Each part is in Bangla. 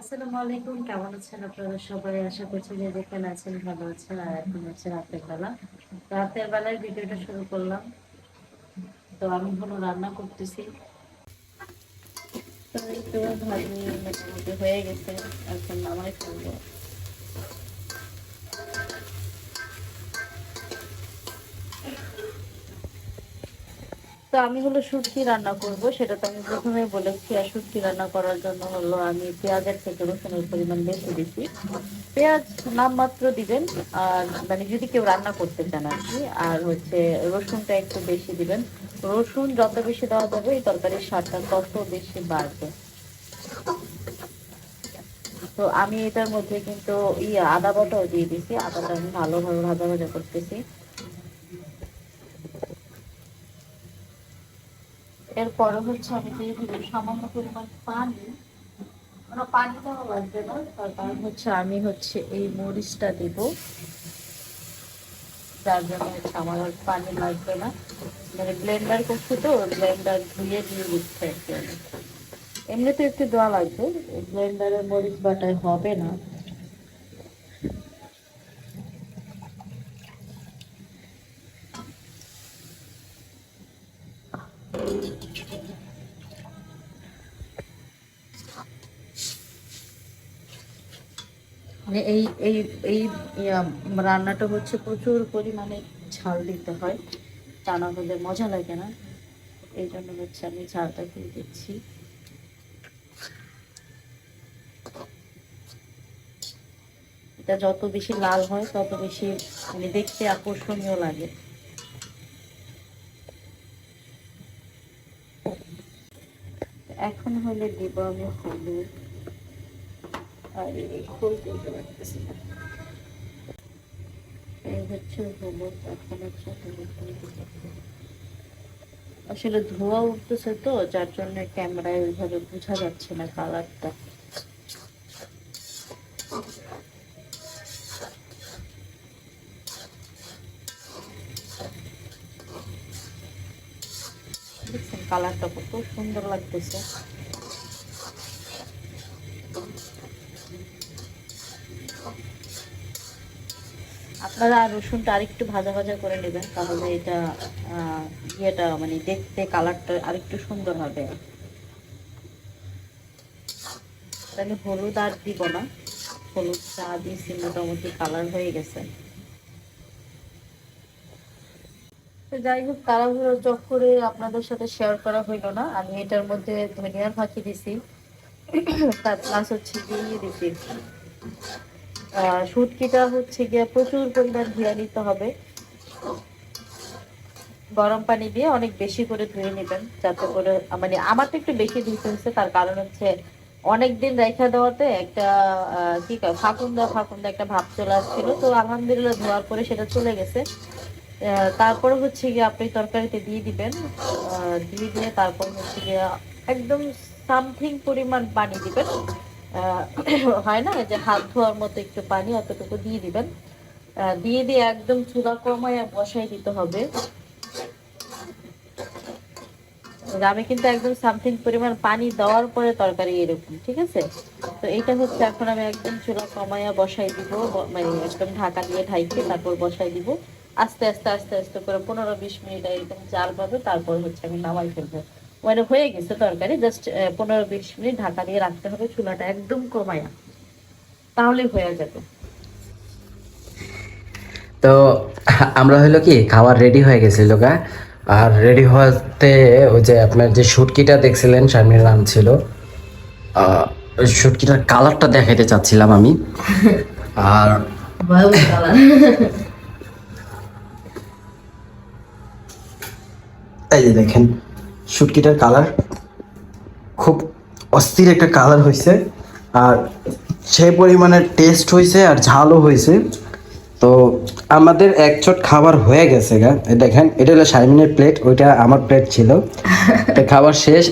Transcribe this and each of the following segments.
আসসালামু আলাইকুম, কেমন আছেন আপনারা সবাই? আশা করছি যে যেখানে আছেন ভালো আছেন আর এখন হচ্ছে রাতের বেলা। রাতের বেলায় ভিডিওটা শুরু করলাম। তো আমি হলো রান্না করতেছি। তো একটু ভাবি হয়ে গেছে, এখন নামাই ফেলব। তো আমি হলো শুটকি রান্না করব, সেটা তো আমি প্রথমে বলেছি, আর শুটকি রান্না করার জন্য হলো আমি পেঁয়াজের থেকে রসুনের পরিমাণ বেশি দিচ্ছি। পেঁয়াজ নামমাত্র দিবেন, আর মানে যদি কেউ রান্না করতে চান আর কি, আর হচ্ছে রসুনটা একটু বেশি দিবেন। রসুন যত বেশি দেওয়া যাবে, এই তরকারির স্বাদটা তত বেশি বাড়বে। তো আমি এটার মধ্যে কিন্তু ই আদা বাটাও দিয়ে দিছি আদাটা আমি ভালোভাবে ভাজা ভাজা করতেছি। এরপরে হচ্ছে আমি দিয়ে দিব সামান্য পরিমাণ পানি। কোনো পানি দেওয়া লাগবে না, তার কারণ হচ্ছে আমি হচ্ছে এই মরিচটা দিব। যার জন্য হচ্ছে আমার পানি লাগবে না। মানে ব্লেন্ডার করছি তো ব্লেন্ডার ধুয়ে দিয়ে দিচ্ছে এমনিতে একটু দেওয়া লাগবে ব্লেন্ডারের মরিচ বাটায় হবে না। মানে এই এই এই রান্নাটা হচ্ছে প্রচুর পরিমাণে ঝাল দিতে হয়। তা না হলে মজা লাগে না। এই জন্য হচ্ছে আমি ঝালটা দিয়ে দিচ্ছি। এটা যত বেশি লাল হয়, তত বেশি মানে দেখতে আকর্ষণীয় লাগে। এখন হলে দিব আমি হলুদ। আসলে ধোয়া উঠতেছে তো, যার জন্য ক্যামেরায় ওইভাবে বোঝা যাচ্ছে না কালারটা। কালারটা কত সুন্দর লাগতেছে। আপনারা রসুনটা আরেকটু ভাজা ভাজা করে নেবেন, তাহলে এটা ইয়েটা মানে দেখতে, কালারটা আরেকটু সুন্দর হবে। তাহলে হলুদ আর দিব না হলুদ চা দিয়েছি, মোটামুটি কালার হয়ে গেছে। তো যাই হোক তাড়াহুড়ো চক্করে আপনাদের সাথে শেয়ার করা হইল না, আমি এটার মধ্যে ধনিয়ার ফাঁকি দিছি। তার প্লাস হচ্ছে দিয়ে দিছি। শুটকিটা হচ্ছে গিয়ে প্রচুর পরিমাণ ধুয়ে নিতে হবে। গরম পানি দিয়ে অনেক বেশি করে ধুয়ে নেবেন, যাতে করে মানে আমার তো একটু বেশি ধুতে হচ্ছে, তার কারণ হচ্ছে অনেকদিন রেখে দেওয়াতে একটা কি ফাঁকুন্দা ফাঁকুন্দা একটা ভাব চলে আসছিল। তো আলহামদুলিল্লাহ ধোয়ার পরে সেটা চলে গেছে। তারপরে হচ্ছে গিয়ে আপনি তরকারিতে দিয়ে দিবেন। দিয়ে দিয়ে তারপর হচ্ছে গিয়ে একদম সামথিং পরিমাণ পানি দিবেন। হয় না যে হাত ধোয়ার মতো একটু পানি অতটুকু দিয়ে দিবেন। দিয়ে দিয়ে একদম চুলা কমায় বসাই দিতে হবে। আমি কিন্তু একদম সামথিং পরিমাণ পানি দেওয়ার পরে তরকারি এরকম, ঠিক আছে? তো এইটা হচ্ছে এখন আমি একদম চুলা কমাইয়া বসাই দিব মানে একদম ঢাকা দিয়ে ঢাইকে তারপর বসাই দিব। আস্তে আস্তে আস্তে আস্তে করে পনেরো বিশ মিনিট এরকম জাল পাবে, তারপর হচ্ছে আমি নামাই ফেলব। মানে হয়ে গেছে তরকারি জাস্ট পনেরো বিশ মিনিট ঢাকা দিয়ে রাখতে হবে চুলাটা একদম কমাইয়া তাহলে হয়ে যাবে। তো আমরা হলো কি খাবার রেডি হয়ে গেছিল গা। আর রেডি হওয়াতে ওই যে আপনার যে শুটকিটা দেখছিলেন শারমিন নাম ছিল শুটকিটার কালারটা দেখাইতে চাচ্ছিলাম আমি। আর এই যে দেখেন শুটকিটার কালার খুব অস্থির একটা কালার হয়েছে আর সেই পরিমাণে টেস্ট হয়েছে আর ঝালও হয়েছে। তো আমাদের এক চট খাবার হয়ে গেছে গা। দেখেন, এটা হলো শারমিনের প্লেট ওইটা আমার প্লেট ছিল। খাবার শেষ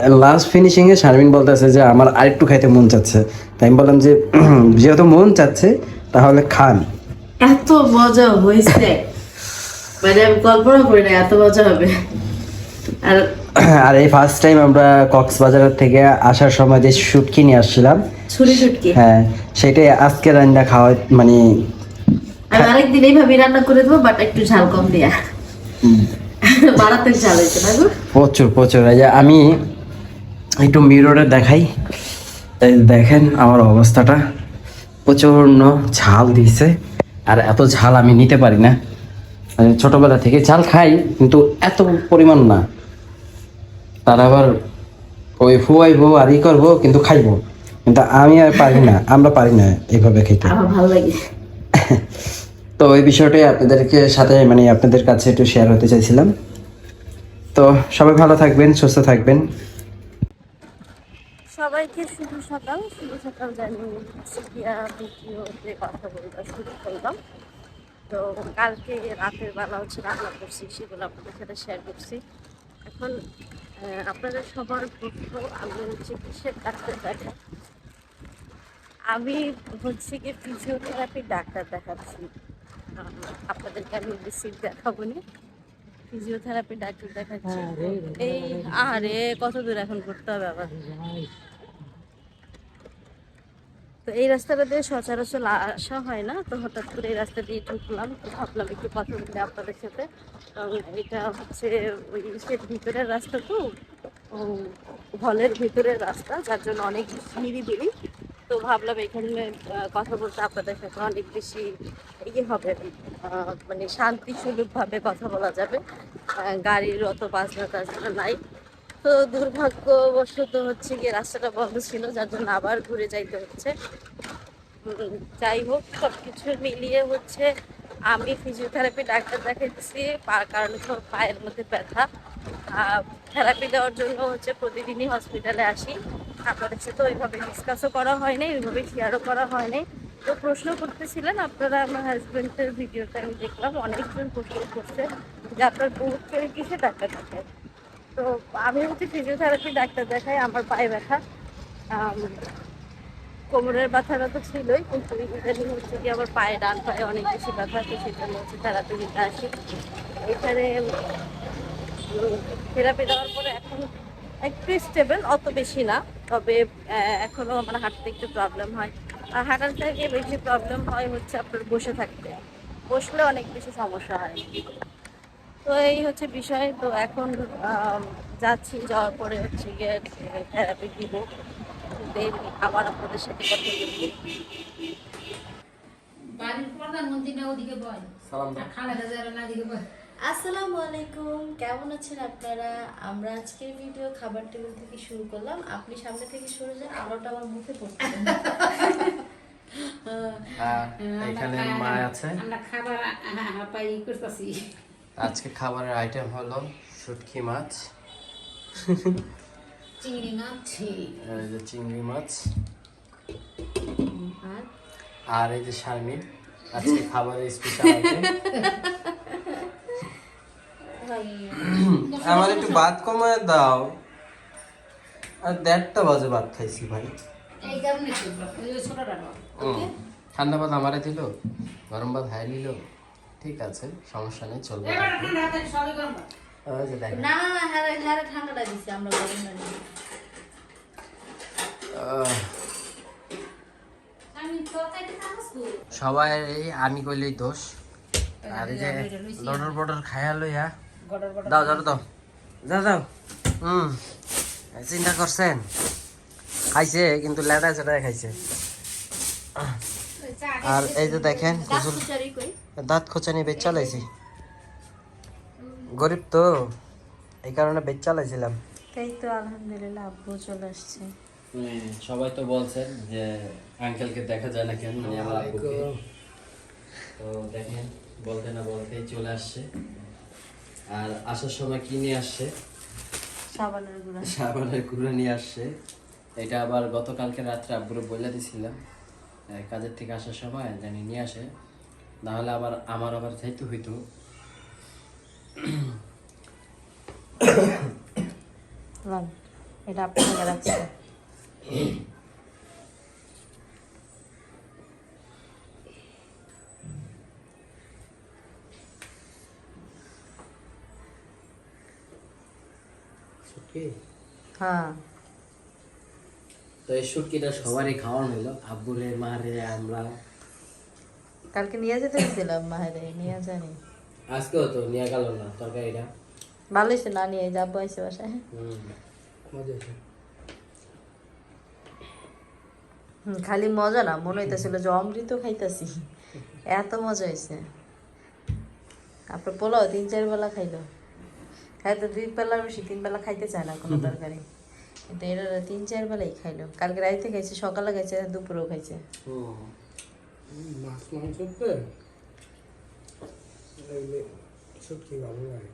লাস্ট ফিনিশিংয়ে শারমিন বলতেছে যে আমার আরেকটু খাইতে মন চাচ্ছে। তাই আমি বললাম যে, যেহেতু মন চাচ্ছে, তাহলে খান। এত মজা হয়েছে। মানে আমি কল্পনা করি না, এত মজা হবে। আর আর এই ফার্স্ট টাইম আমরা কক্সবাজার থেকে আসার সময় যে শুটকি নিয়ে আসছিলাম ছুরি শুটকি? হ্যাঁ সেটাই আজকে রান্না খাওয়া মানে আমি আরেকদিন এইভাবে রান্না করে দেবো বাট একটু ঝাল কম দিয়া। মারাত্মক ঝাল হয়েছে না? গো প্রচুর। প্রচুর আমি একটু মিররে দেখাই। এই দেখেন আমার অবস্থাটা। প্রচণ্ড ঝাল দিছে। আর এত ঝাল আমি নিতে পারি না। ছোটবেলা থেকে ঝাল খাই কিন্তু এত পরিমাণ না। তার আবার ওই ফুয়াইবো আর ই করব কিন্তু খাইবো। কিন্তু আমি আর পারি না আমরা পারি না এইভাবে খেতে। ভালো লাগে। তো এই বিষয়টাই আপনাদেরকে সাথে মানে আপনাদের কাছে একটু শেয়ার হতে চাইছিলাম। তো সবাই ভালো থাকবেন সুস্থ থাকবেন। সবাইকে শুভ সকাল। শুভ সকাল জানিয়ে কথা বলতে শুরু করলাম। তো কালকে রাতের বেলা হচ্ছে রান্না করছি সেগুলো আপনাদের সাথে শেয়ার করছি। এখন আপনাদের সবার প্রশ্ন আমি হচ্ছে কিসের ডাক্তার দেখা? আমি হচ্ছে কি ফিজিওথেরাপি ডাক্তার দেখাচ্ছি। আপনাদেরকে আমি রিসিভ দেখাবো না ফিজিওথেরাপি ডাক্তার দেখাচ্ছি। এই আরে কত দূর এখন করতে হবে আবার? তো এই রাস্তাটা দিয়ে সচরাচর আসা হয় না, তো হঠাৎ করে এই রাস্তা দিয়ে ঢুকলাম ভাবলাম একটু কথা বলি আপনাদের সাথে। এটা হচ্ছে ওই ভিতরের রাস্তা তো হলের ভিতরের রাস্তা, যার জন্য অনেক নিরিবিলি। তো ভাবলাম এখানে কথা বলতে আপনাদের সাথে অনেক বেশি ইয়ে হবে মানে শান্তি সুলভভাবে কথা বলা যাবে। গাড়ির অত বাজনা টাজনা নাই। তো দুর্ভাগ্যবশত হচ্ছে গিয়ে রাস্তাটা বন্ধ ছিল, যার জন্য আবার ঘুরে যাইতে হচ্ছে। যাই হোক সব কিছু মিলিয়ে হচ্ছে আমি ফিজিওথেরাপি ডাক্তার দেখাচ্ছি কারণ হচ্ছে পায়ের মধ্যে ব্যথা। থেরাপি দেওয়ার জন্য হচ্ছে প্রতিদিনই হসপিটালে আসি। আপনাদের সাথে ওইভাবে ডিসকাসও করা হয়নি ওইভাবে শেয়ারও করা হয়নি তো প্রশ্ন করতেছিলেন আপনারা আমার হাজবেন্ডের ভিডিওটা আমি দেখলাম, অনেকজন প্রশ্ন করছে যে আপনার বহুত করে কিসে ডাক্তার দেখায়? তো আমি হচ্ছে ফিজিওথেরাপি ডাক্তার দেখাই, আমার পায়ে ব্যথা। কোমরের ব্যথাটা তো ছিলই, কিন্তু ইদানিং হচ্ছে কি আমার পায়ে ডান পায়ে অনেক বেশি ব্যথা তো সেজন্য হচ্ছে থেরাপি নিতে আসি। এখানে থেরাপি দেওয়ার পরে এখন একটু স্টেবল অত বেশি না। তবে এখনও আমার হাঁটতে একটু প্রবলেম হয়। আর হাঁটার থেকে বেশি প্রবলেম হয় হচ্ছে আপনার বসে থাকতে। বসলে অনেক বেশি সমস্যা হয়। তো এই হচ্ছে বিষয়। তো এখন যাচ্ছি যাওয়ার পরে হচ্ছে গিয়ে থেরাপি দিব। দেন আবার আপনাদের সাথে কথা বলব। বাড়ির প্রধানমন্ত্রী না ওদিকে বল। খালেদা জিয়া না ওদিকে বল। আসসালামু আলাইকুম। কেমন আছেন আপনারা? আমরা আজকের ভিডিও খাবার টেবিল থেকে শুরু করলাম। আপনি সামনে থেকে সরে যান আলোটা আমার মুখে পড়ছে। আর এখানে মা আছে। আমরা খাবার হাঁপাই করতেছি। আজকে খাবারের আইটেম হলো শুটকি মাছ। চিংড়ি মাছ এই যে চিংড়ি মাছ। আর? এই যে শারমিন আজকে খাবারের স্পেশাল আইটেম আমার একটু ভাত কমায় দাও। আর দেড়টা বাজে ভাত খাইছি ভাই। ঠান্ডা ভাত আমারে দিল? গরম ভাত হাই নিল? ঠিক আছে সমস্যা নেই চলবে না না না ঠান্ডাটা দিচ্ছি আমরা গরম না সবাই এই আমি কইলেই দোষ। আর এই যে লডর বডর খায়া লইয়া। দাও দাও দাও। দাও দাও। হুম। চিন্তা করছেন? খাইছে কিন্তু লেদা চেটা খাইছে। আর এই যে দেখেন কই। দাঁত খোঁচানি বেচ চালাইছি। গরিব তো এই কারণে বেচ চালাইছিলাম। তাই তো আলহামদুলিল্লাহ আব্বু চলে আসছে। সবাই তো বলছেন যে আঙ্কেলকে দেখা যায় না কেন? মানে আমার আব্বুকে। তো দেখেন বলতে না বলতেই চলে আসছে। আর আসার সময় কি নিয়ে আসছে? সাবানের গুঁড়া। সাবানের গুঁড়ো নিয়ে আসছে। এটা আবার গতকালকে রাত্রে আব্বুরে বলে দিছিলাম। কাজের থেকে আসার সময় জানি নিয়ে আসে। নাহলে আবার আমার আবার যাইতে হইতো। এটা আপনাকে রাখছি। হ্যাঁ। তো এই শুটকিটা সবারই খাওয়ানো হইল। আব্বুরে মারে আমরা কালকে নিয়ে যেতে গেছিলাম মাহেরে নিয়ে জানি আজকেও তো নিয়ে গেল না তরকারিটা। ভালো হয়েছে না নিয়ে যাব এসে বাসায়। খালি মজা না মনে হইতেছিল যে অমৃত খাইতেছি। এত মজা হয়েছে আপনার পোলাও তিন চার বেলা খাইলো। খাইতো দুই বেলার বেশি তিন বেলা খাইতে চায় না কোনো তরকারি। কিন্তু এরা তিন চার বেলাই খাইলো। কালকে রাইতে খাইছে সকালে খাইছে দুপুরেও খাইছে। মাছ মাংস তো এগুলি ভালো লাগে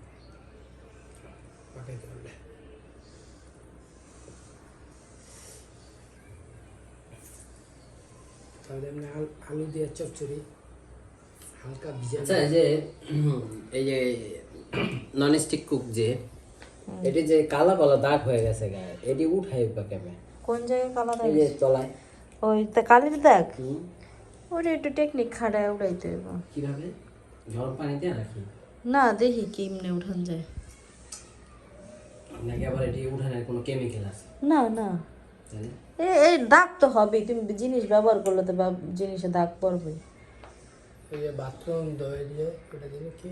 পাকাইতে পারলে তাহলে এমনি আলু দিয়ে চচ্চড়ি হালকা ভিজা আচ্ছা যে এই যে নন স্টিক কুক যে এটি যে কালা কালা দাগ হয়ে গেছে গায়ে এটি উঠাই বা কেমন? কোন জায়গায় কালার এই যে তলায়। ওই তা কালির দেখ ওটা একটু টেকনিক খাটায় উড়াইতে হইব। কীভাবে? গরম পানিতে রাখি না দেখি কেমনে উঠান যায়। নাকি আবার এটি উঠানোর কোনো কেমিক্যাল আছে? না না। এই দাগ তো হবে তুমি জিনিস ব্যবহার করলে তো বা- জিনিসে দাগ পড়বে ওই যে বাথরুম ধুয়ে দিয়ে ওটা দিলে কি?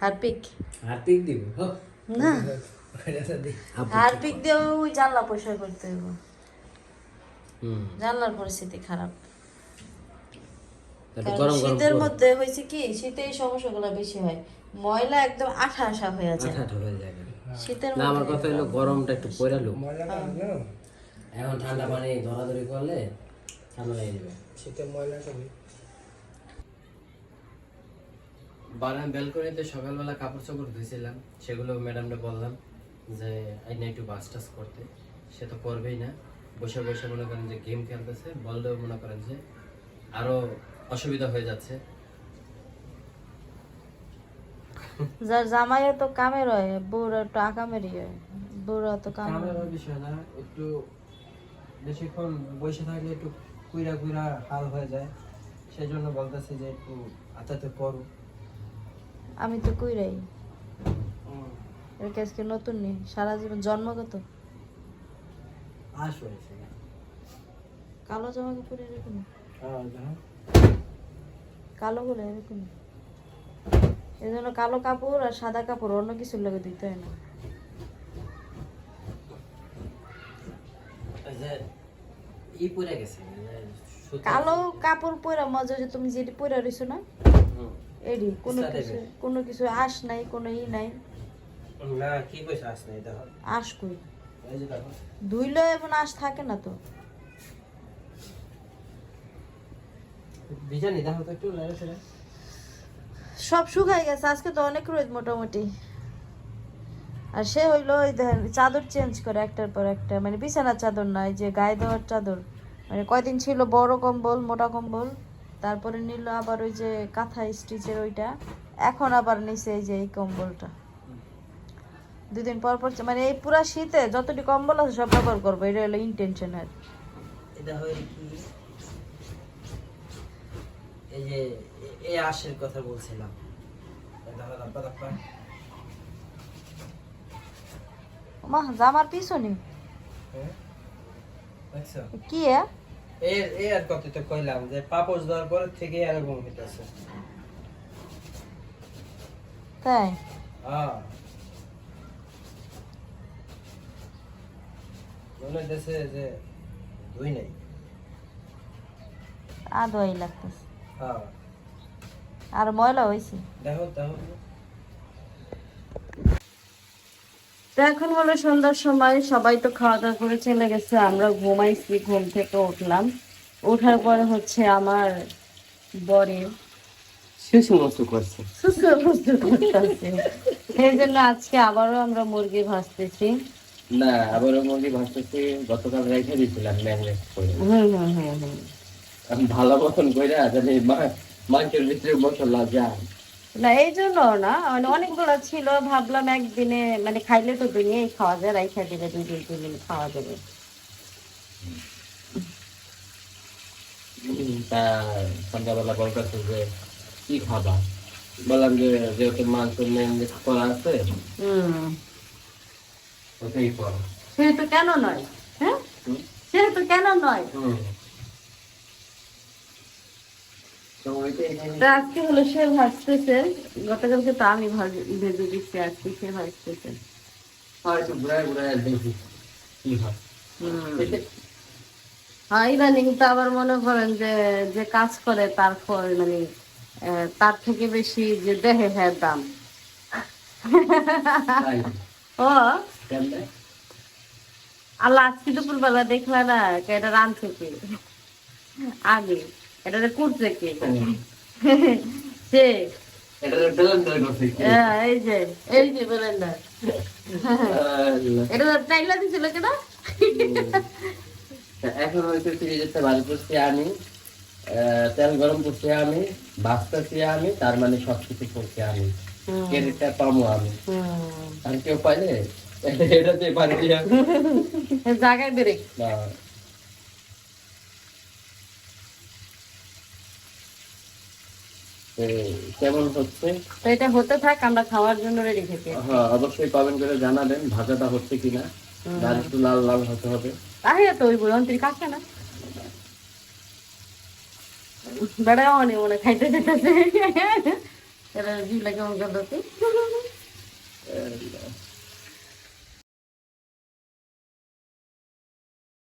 হারপিক। হারপিক দিব? না। হারপিক দিয়ে ওই জানলা পরিষ্কার করতে হইব। হুম। জানলার পরিস্থিতি খারাপ তারপর কারণ গরম গরম শীতের। মধ্যে হয়েছে কি শীতে এই সমস্যাগুলো বেশি হয়। ময়লা একদম আঠা আঠা হয়ে যায়। আঠা আঠা হয়ে যায় শীতের না আমার কথা হলো গরমটা একটু পয়রালো ময়লা এখন ঠান্ডা পানি ধরাধরি করলে ঠান্ডা লেগে যাবে। শীতে ময়লা করি বারাম বেলকনিতে সকালবেলা কাপড় চোপড় ধুয়েছিলাম সেগুলো ম্যাডামটা বললাম যে আইনা একটু বাস টাস করতে। সে তো করবেই না। বসে বসে মনে করেন যে গেম খেলতেছে বললেও মনে করেন যে আরও অসুবিধা হয়ে যাচ্ছে। যার জামাইও তো কামে হয় বউরা একটু আকামেরই হয় বউরা তো কামের কামের বিষয় না একটু বেশিক্ষণ বসে থাকলে একটু কুইরা কুইরা হাল হয়ে যায়। সেই জন্য বলতেছি যে একটু আচাতে করো। আমি তো কইরাই। এর আজকে নতুন নেই সারা জীবন জন্মগত? আশ কালো জামা কাপড় এরকম? হ্যাঁ, দেখো। কালো বলে এরকম। এই জন্য কালো কাপড় আর সাদা কাপড় অন্য কিছুর লাগে দিতে হয় না। কালো কাপড় পরা মজা যে তুমি যেটি পরে রইছো না। এডি কোনো কিছু কোনো কিছু আশ নাই কোনো ই নাই? না কি কইছে আস নাই দেখো। আশ কই? ধুইলে এখন আশ থাকে না তো। বিজানি দেখো তো একটু লাগে সব শুকাই গেছে আজকে তো অনেক রোদ মোটামুটি। আর সে হইল ওই দেখেন চাদর চেঞ্জ করে একটার পর একটা মানে বিছানার চাদর নয় যে গায়ে দেওয়ার চাদর। মানে কয়দিন ছিল বড় কম্বল মোটা কম্বল। তারপরে নিল আবার ওই যে কাঁথা স্টিচের ওইটা। এখন আবার নিছে এই যে এই কম্বলটা। দুদিন পর পর মানে এই পুরা শীতে যতটি কম্বল আছে সব ব্যবহার করব এটা হলো ইন্টেনশনের এটা হয় কি এই যে এ- এই আশের কথা বলছিলাম। মা জামার পিছনে। হ্যাঁ? কি এ? এই এই তো কইলাম যে পাপোশ দেওয়ার পর থেকে এরকম হইতেছে। তাই? হ্যাঁ। মনে হইতেছে যে দুই নাই। আদোয়াই লাগতেছে। আর ময়লা হয়েছে। তো এখন হলো সন্ধ্যার সময় সবাই তো খাওয়া দাওয়া করে চলে গেছে আমরা ঘুমাইছি ঘুম থেকে উঠলাম। ওঠার পরে হচ্ছে আমার বরে এই জন্য আজকে আবারও আমরা মুরগি ভাজতেছি। না আবারও মুরগি ভাজতেছি গতকাল রেখে দিয়েছিলাম ম্যাগনেট করে। হুম হুম হুম হুম। ভালো মতন কইরা জানি মাংসের ভিতরে মশলা যায় না এই জন্য না। মানে অনেকগুলো ছিল ভাবলাম একদিনে মানে খাইলে তো দুনিয়াই খাওয়া যায় রাইখা দিলে দুই দিন তিন দিন খাওয়া যাবে। তা সন্ধ্যাবেলা বলতেছে যে কি খাবা? বললাম যে যেহেতু মাংস ম্যাগনেট করা আছে হুম। ওটাই করো। সেটা কেন নয়? হ্যাঁ? সেহেতু কেন নয় হুম তো ওইটা এখানে তো আজকে হলো সে ভাজতেছে গতকালকে তো আমি ভেজে দিচ্ছি আজকে সে ভাজতেছে হয় ইদানিং তো আবার মনে করেন যে যে কাজ করে তার ফল মানে তার থেকে বেশি যে দেহে হ্যাঁ দাম। ও। আল্লাহ আজকে দুপুরবেলা দেখলা না এটা রাঁধছে কে আগে। এটা করছে কে? সে হ্যাঁ, এই যে এই যে বলেন এটা টাইলা দিছিল কেন এখন হয়তো ফ্রিজেতে ভাজি করছি আমি তেল গরম করছি আমি বাঁচতেছি আমি তার মানে সবকিছু করছি আমি। ক্রেডিটটা পাবো আমি। আর কেউ পাইলে এটাতে পারি জায়গায় বেড়ে না তো কেমন হচ্ছে? তো এটা হতে থাক আমরা খাওয়ার জন্য রেডি থেকে। হ্যাঁ অবশ্যই কমেন্ট করে জানাবেন ভাজাটা হচ্ছে কিনা। ডাল একটু লাল লাল হতে হবে। আরে তো ওই বলুন তুই কাছে না। বেড়া অনেক মনে খাইতে যেতেছে। এটা জিভ লাগে আহ,